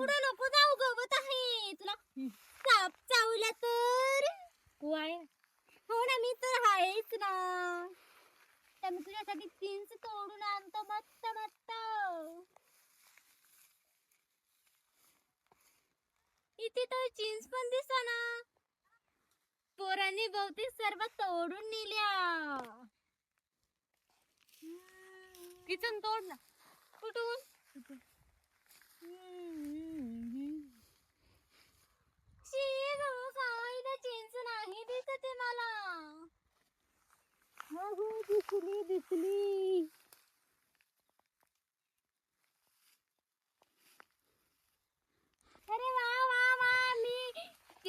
पुढे नको जाऊ गवत आहे तुला साप चावला तर? कुवाळे हो ना मी तर आहेच ना. त्या मी तुझ्यासाठी चिंच तोडून आणतो मस्त मस्त. इथे तर चिंच पण दिसा ना पोरांनी बहुतेक सर्व तोडून नेल्या. किचन तोड ना. कुठून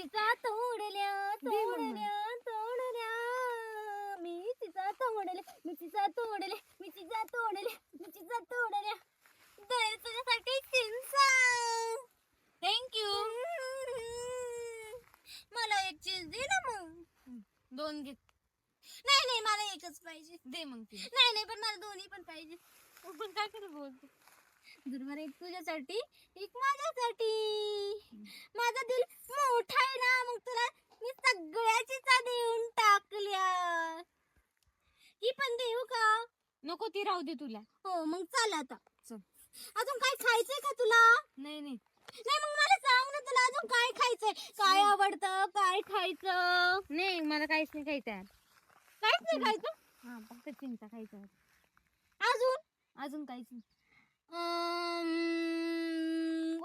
तिचा तोडल्या. तोडल्या तोडल्या मी तिचा तोडल्या मी तिचा तोडल्या मी तिचा तोडल्या मी तिचा तोडल्या दर तुझ्यासाठी चिंच थँक्यू मला एक चीज दे ना मग. दोन घे. नाही नाही मला एकच पाहिजे. दे मग ती. नाही नाही पण मला दोन्ही पण पाहिजे. पण काय करत बोलते जर मला एक तुझ्यासाठी एक माझ्यासाठी. माझा दिल मोठा आहे ना मग तुला मी सगळ्याची देऊन टाकल्या ही पण देऊ का? नको ती राहू दे तुला. हो मग चल आता. चल. अजून काय खायचंय का तुला? नाही नाही. नाही मग मला सांग ना तुला अजून काय खायचंय? काय आवडतं? काय खायचं? नाही मला काहीच नाही खायचं आहे. काहीच नाही खायचं? हा फक्त चिंता खायचं आहे. अजून? अजून काहीच नाही. अं,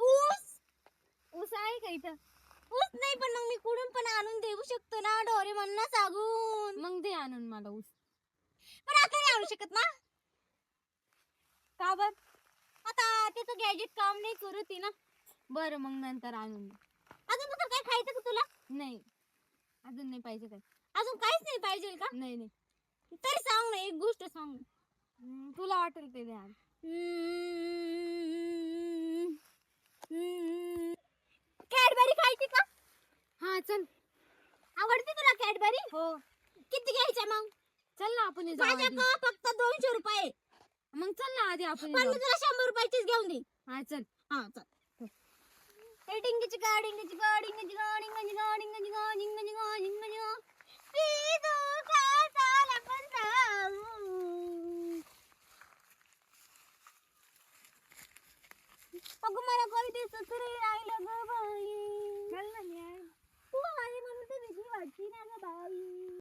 ऊस? ऊस आहे का इथं? ऊस नाही पण मग मी कुठून पण आणून देऊ शकतो ना डोरेमॉनला सांगून मग दे आणून मला ऊस. पण आता नाही आणू शकत ना? का बर? आता त्याचं गॅजेट काम नाही करू ती ना? बरं मग नंतर आणून. अजून तुझं काय खायचं का तुला? नाही. अजून नाही पाहिजे काय? अजून काहीच नाही पाहिजे का? नाही नाही. तरी सांग ना एक गोष्ट सांग. तुला वाटेल ते द्या. कॅडबरी खायची का? हा चल. आवडते तुला कॅडबरी? हो. किती घ्यायच्या मग? चल ना आपण जाऊ आधी. फक्त दोनशे रुपये? मग चल ना आधी आपण पण जाऊ. मी तुला शंभर रुपयाचीच घेऊन दे हा चल. हा चल. ए, डिंगीची गा डिंगीची गा डिंगीची गा डिंगीची गा डिंगीची गा डिंगीची गा डिंगीची गा. पिजू खाताला पण जाऊ. अगं मला काही दिसत रे राहिलं ग बाई.